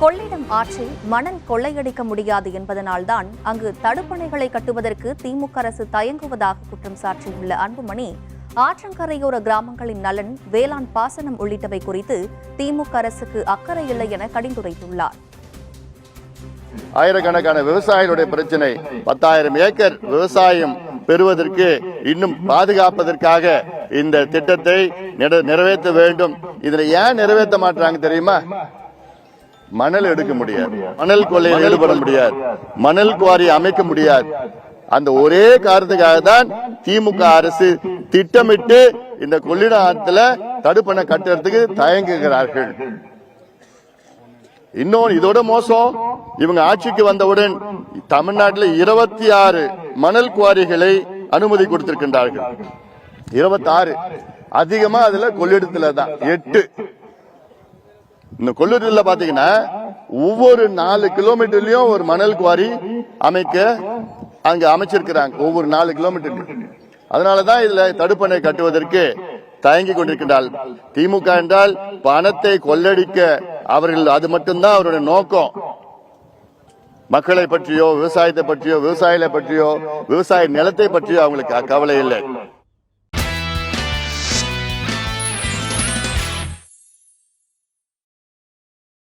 கொள்ளிடம் ஆற்றில் மணல் கொள்ளையடிக்க முடியாது என்பதனால்தான் அங்கு தடுப்பணைகளை கட்டுவதற்கு திமுக அரசு தயங்குவதாக குற்றம் சாட்டியுள்ள அன்புமணி ஆற்றங்கரையோர கிராமங்களின் நலன் வேளாண் பாசனம் உள்ளிட்டவை குறித்து திமுக அரசுக்கு அக்கறை இல்லை என கடிந்துரைத்துள்ளார். ஆயிரக்கணக்கான விவசாயிகளுடைய பிரச்சனை பத்தாயிரம் ஏக்கர் விவசாயம் பெறுவதற்கு இன்னும் பாதுகாப்பதற்காக இந்த திட்டத்தை நிற- நிறைவேற்ற வேண்டும். இதுல ஏன் நிறைவேற்ற மாட்டாங்க தெரியுமா? மணல் எடுக்க முடியாது. மணல் கொள்ளையில் ஈடுபட முடியாது. மணல் குவாரி அமைக்க முடியாது. அந்த ஒரே காரணத்துக்காக தான் திமுக அரசு திட்டமிட்டு இந்த கொள்ளிட ஆத்துல தடுப்பணை கட்டுறதுக்கு தயங்குகிறார்கள். இன்னொன்று இதோட மோசம் இவங்க ஆட்சிக்கு வந்தவுடன் தமிழ்நாட்டில் இருபத்தி ஆறு மணல் குவாரிகளை அனுமதி கொடுத்திருக்கின்றார்கள். இருபத்தி ஆறு அதிகமா அதுல கொள்ளிடத்துல தான் எட்டு. இந்த கொல்லூரில் பாத்தீங்கன்னா ஒவ்வொரு நாலு கிலோமீட்டர்லயும் ஒரு மணல் குவாரி அமைக்க அங்க அமைச்சிருக்கிறாங்க. ஒவ்வொரு நாலு கிலோமீட்டர் அதனாலதான் இதுல தடுப்பணை கட்டுவதற்கு தயங்கி கொண்டிருக்கின்றால் திமுக என்றால் பணத்தை கொள்ளடிக்க அவர்கள் அது மட்டும்தான் அவருடைய நோக்கம். மக்களை பற்றியோ விவசாயத்தை பற்றியோ விவசாயிகளை பற்றியோ விவசாய நிலத்தை பற்றியோ அவங்களுக்கு கவலை இல்லை.